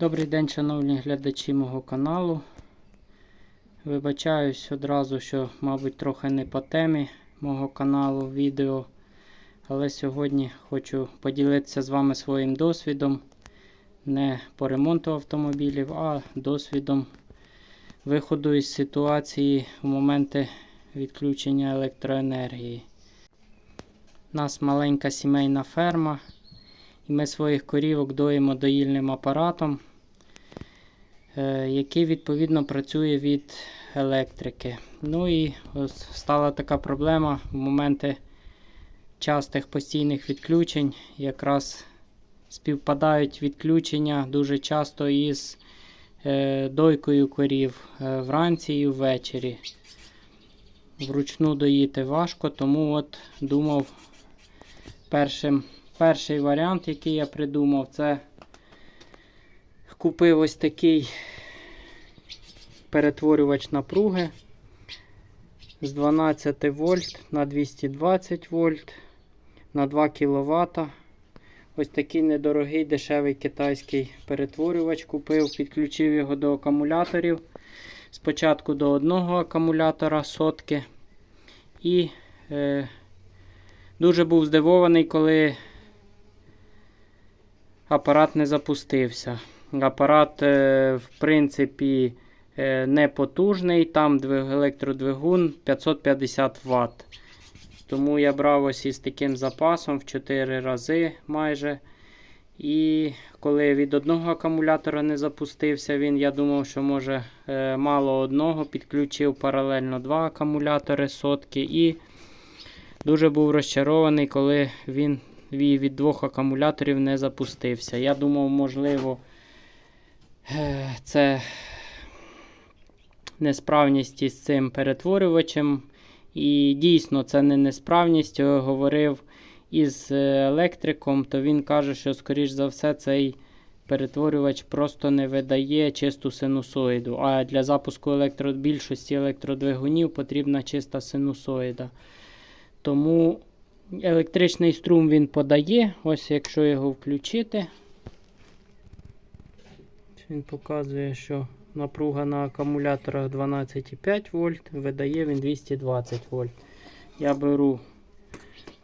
Добрий день, шановні глядачі мого каналу. Вибачаюсь одразу, що, мабуть, трохи не по темі мого каналу відео. Але сьогодні хочу поділитися з вами своїм досвідом не по ремонту автомобілів, а досвідом виходу із ситуації в моменти відключення електроенергії. У нас маленька сімейна ферма. І ми своїх корівок доїмо доїльним апаратом, е, який відповідно працює від електрики. Ну і ось стала така проблема в моменти частих постійних відключень. Якраз співпадають відключення дуже часто із е, дойкою корів е, вранці і ввечері. Вручну доїти важко, тому от думав першим. Перший варіант, який я придумав, це купив ось такий перетворювач напруги з 12 вольт на 220 вольт на 2 кВт. Ось такий недорогий дешевий китайський перетворювач купив, підключив його до акумуляторів. Спочатку до одного акумулятора сотки. І е, дуже був здивований, коли апарат не запустився. Апарат, е, в принципі, е, не потужний, там електродвигун 550 Вт. Тому я брав ось із таким запасом в 4 рази майже. І коли від одного акумулятора не запустився, він, я думав, що може е, мало одного, підключив паралельно два акумулятори сотки. І дуже був розчарований, коли він від двох акумуляторів не запустився. Я думав, можливо, е, це несправність із цим перетворювачем. І дійсно, це не несправність. Я говорив із електриком, то він каже, що, скоріш за все, цей перетворювач просто не видає чисту синусоїду. А для запуску електро... більшості електродвигунів потрібна чиста синусоїда. Тому Електричний струм він подає. Ось якщо його включити, він показує, що напруга на акумуляторах 12,5 вольт, видає він 220 вольт. Я беру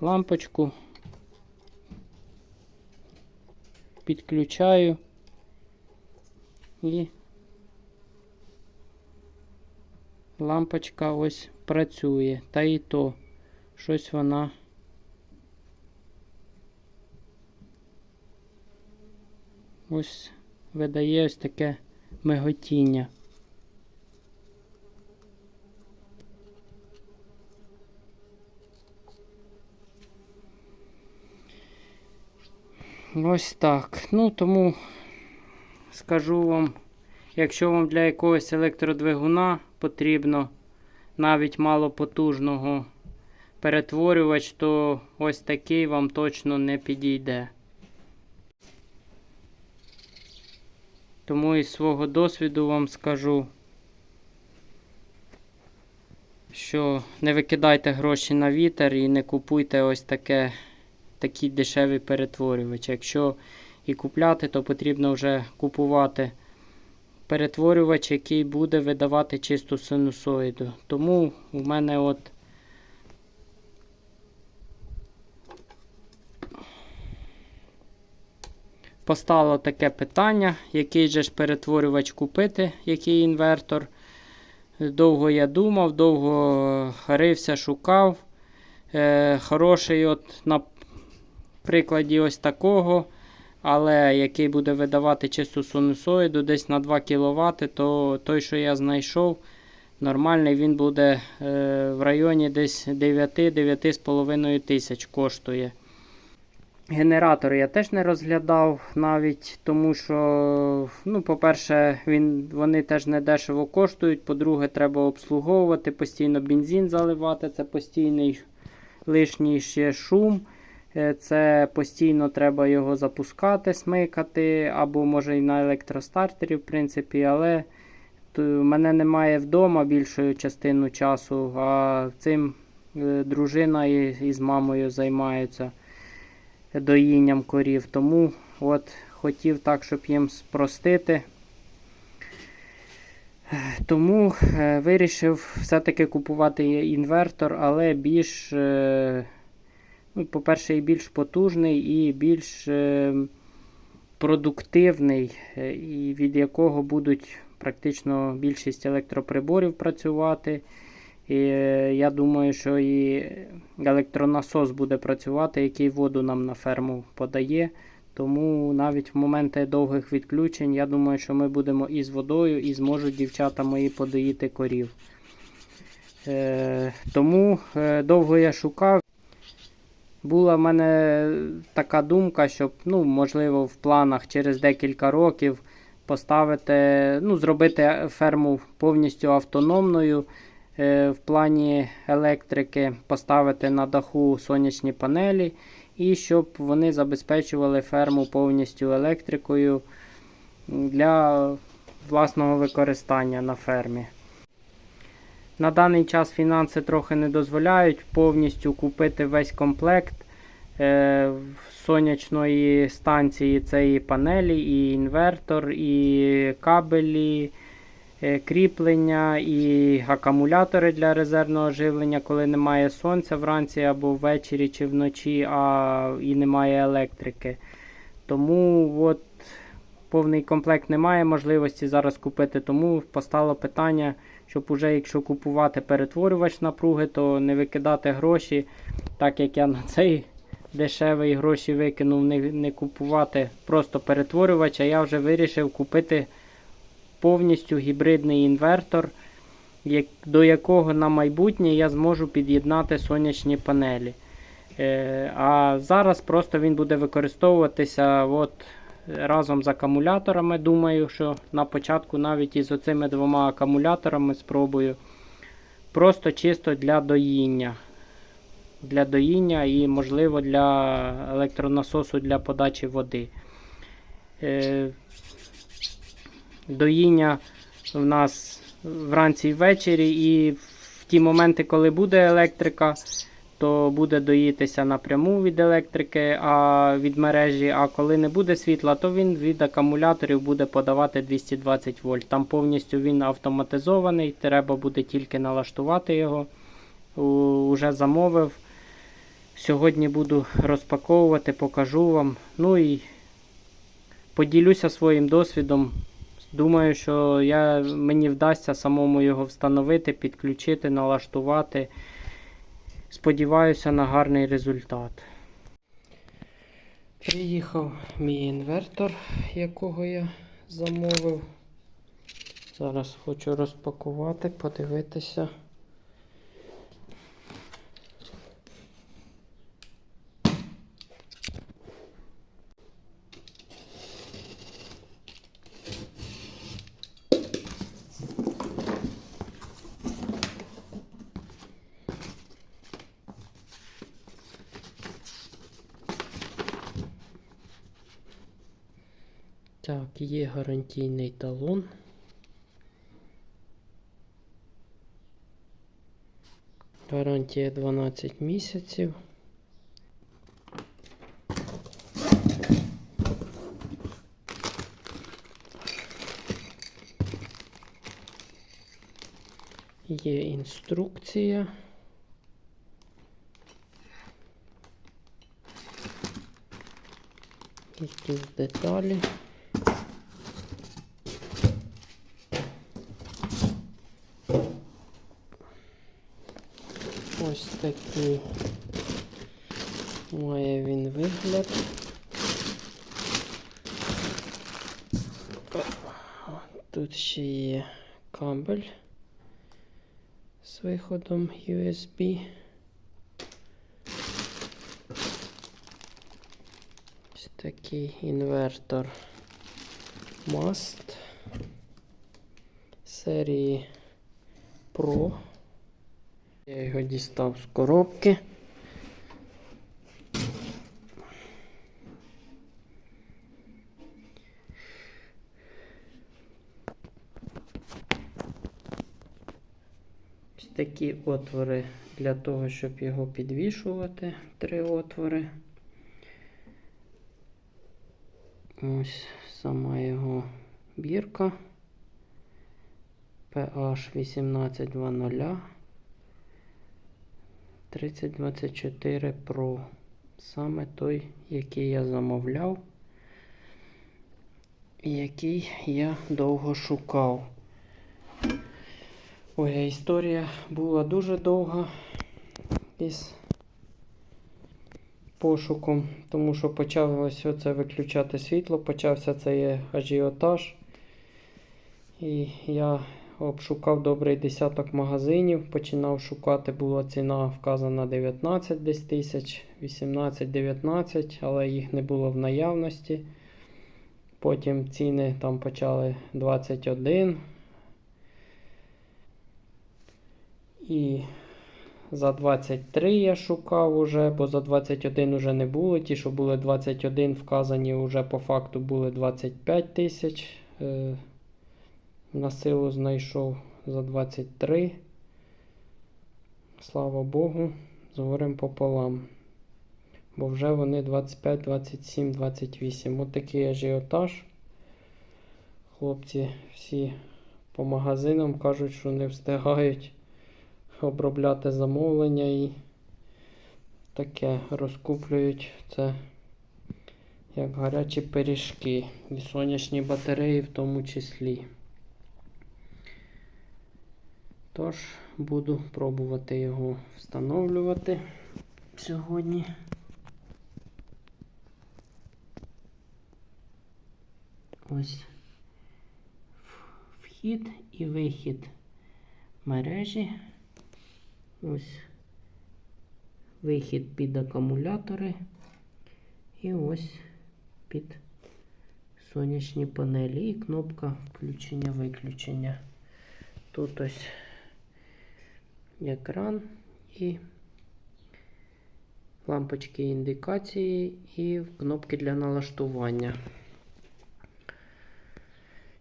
лампочку, підключаю і лампочка ось працює. Та і то щось вона. Ось видає ось таке миготіння. Ось так. Ну, тому скажу вам, якщо вам для якогось електродвигуна потрібно навіть малопотужного перетворювач, то ось такий вам точно не підійде. Тому із свого досвіду вам скажу, що не викидайте гроші на вітер і не купуйте ось таке, такий дешевий перетворювач. Якщо і купляти, то потрібно вже купувати перетворювач, який буде видавати чисту синусоїду. Тому у мене от Постало таке питання, який же ж перетворювач купити, який інвертор. Довго я думав, довго рився, шукав. Е, Хороший от на прикладі ось такого, але який буде видавати чисту синусоїду десь на 2 кВт, то той, що я знайшов, нормальний він буде е, в районі десь 9-9,5 тисяч коштує. Генератор я теж не розглядав навіть, тому що, ну, по-перше, він, вони теж не дешево коштують. По-друге, треба обслуговувати, постійно бензин заливати, це постійний лишній ще шум. Е, це постійно треба його запускати, смикати, або може і на електростартері, в принципі, але то, мене немає вдома більшою частину часу, а цим е, дружина із мамою займаються доїнням корів. Тому от хотів так, щоб їм спростити. Тому е, вирішив все-таки купувати інвертор, але більш, е, ну, по-перше, і більш потужний, і більш е, продуктивний, і від якого будуть практично більшість електроприборів працювати. І е, я думаю, що і електронасос буде працювати, який воду нам на ферму подає. Тому навіть в моменти довгих відключень, я думаю, що ми будемо і з водою, і зможуть дівчата мої подоїти корів. Е, тому е, довго я шукав. Була в мене така думка, щоб, ну, можливо, в планах через декілька років поставити, ну, зробити ферму повністю автономною. Е, в плані електрики поставити на даху сонячні панелі, і щоб вони забезпечували ферму повністю електрикою для власного використання на фермі. На даний час фінанси трохи не дозволяють повністю купити весь комплект е, сонячної станції. І панелі, і інвертор, і кабелі, кріплення, і акумулятори для резервного живлення, коли немає сонця вранці або ввечері чи вночі, а і немає електрики. Тому от повний комплект немає можливості зараз купити. Тому постало питання, щоб уже якщо купувати перетворювач напруги, то не викидати гроші, так як я на цей дешевий гроші викинув, не, не купувати просто перетворювач, а я вже вирішив купити повністю гібридний інвертор, до якого на майбутнє я зможу під'єднати сонячні панелі. Е, а зараз просто він буде використовуватися от, разом з акумуляторами. Думаю, що на початку навіть із оцими двома акумуляторами спробую. Просто чисто для доїння. Для доїння і, можливо, для електронасосу для подачі води. Доїння в нас вранці і ввечері, і в ті моменти, коли буде електрика, то буде доїтися напряму від електрики, а від мережі. А коли не буде світла, то він від акумуляторів буде подавати 220 вольт. Там повністю він автоматизований, треба буде тільки налаштувати його. Уже замовив. Сьогодні буду розпаковувати, покажу вам. Ну і поділюся своїм досвідом. Думаю, що я, мені вдасться самому його встановити, підключити, налаштувати. Сподіваюся на гарний результат. Приїхав мій інвертор, якого я замовив. Зараз хочу розпакувати, подивитися. Так, є гарантійний талон. Гарантія 12 місяців. Є інструкція. Якісь деталі. Ось такий має він вигляд. Тут ще є кабель з виходом USB. Ось такий інвертор Mast серії Pro. Я його дістав з коробки. Такі отвори для того, щоб його підвішувати. Три отвори. Ось сама його бірка. PH 1820 3024 Pro. Саме той, який я замовляв, який я довго шукав. Ой, історія була дуже довга із пошуком, тому що почалося оце виключати світло, почався цей ажіотаж. І я обшукав добрий десяток магазинів, починав шукати, була ціна вказана 19 десь тисяч, 18-19, але їх не було в наявності. Потім ціни там почали 21. І за 23 я шукав уже, бо за 21 уже не було. Ті, що були 21 вказані, вже по факту були 25 тисяч. Е, на силу знайшов за 23. Слава Богу, з горем пополам. Бо вже вони 25, 27, 28. От такий ажіотаж. Хлопці всі по магазинам кажуть, що не встигають обробляти замовлення і таке розкуплюють це як гарячі пиріжки. І сонячні батареї в тому числі. Тож, буду пробувати його встановлювати сьогодні. Ось вхід і вихід мережі. Ось вихід під акумулятори. І ось під сонячні панелі і кнопка включення-виключення. Тут ось екран і лампочки індикації і кнопки для налаштування.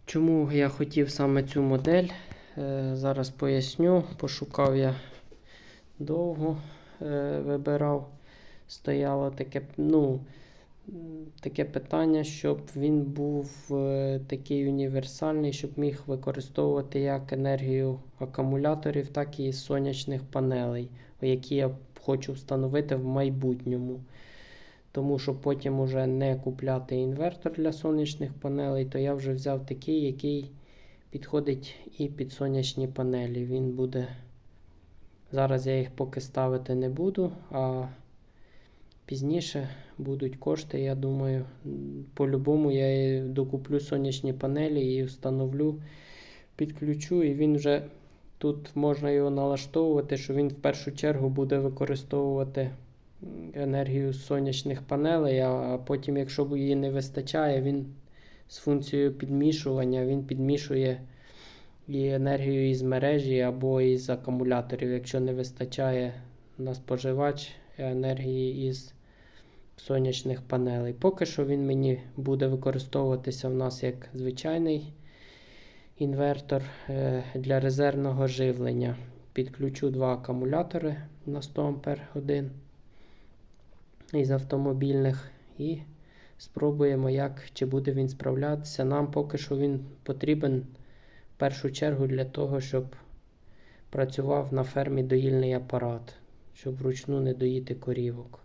Чому я хотів саме цю модель? Е, Зараз поясню. Пошукав я довго, е, вибирав, стояло таке, ну, таке питання, щоб він був е, такий універсальний, щоб міг використовувати як енергію акумуляторів, так і сонячних панелей, які я хочу встановити в майбутньому. Тому що потім уже не купляти інвертор для сонячних панелей, то я вже взяв такий, який підходить і під сонячні панелі. Він буде. Зараз я їх поки ставити не буду, а пізніше будуть кошти. Я думаю, по-любому я докуплю сонячні панелі і встановлю, підключу, і він вже тут можна його налаштовувати, що він в першу чергу буде використовувати енергію сонячних панелей, а потім, якщо її не вистачає, він з функцією підмішування він підмішує і енергію із мережі або із акумуляторів, якщо не вистачає на споживач енергії із сонячних панелей. Поки що він мені буде використовуватися в нас як звичайний інвертор е, для резервного живлення. Підключу два акумулятори на 100 Ах із автомобільних і спробуємо, як чи буде він справлятися. Нам поки що він потрібен в першу чергу для того, щоб працював на фермі доїльний апарат, щоб вручну не доїти корівок.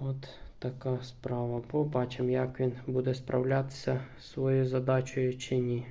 От така справа. Побачимо, як він буде справлятися зі своєю задачею чи ні.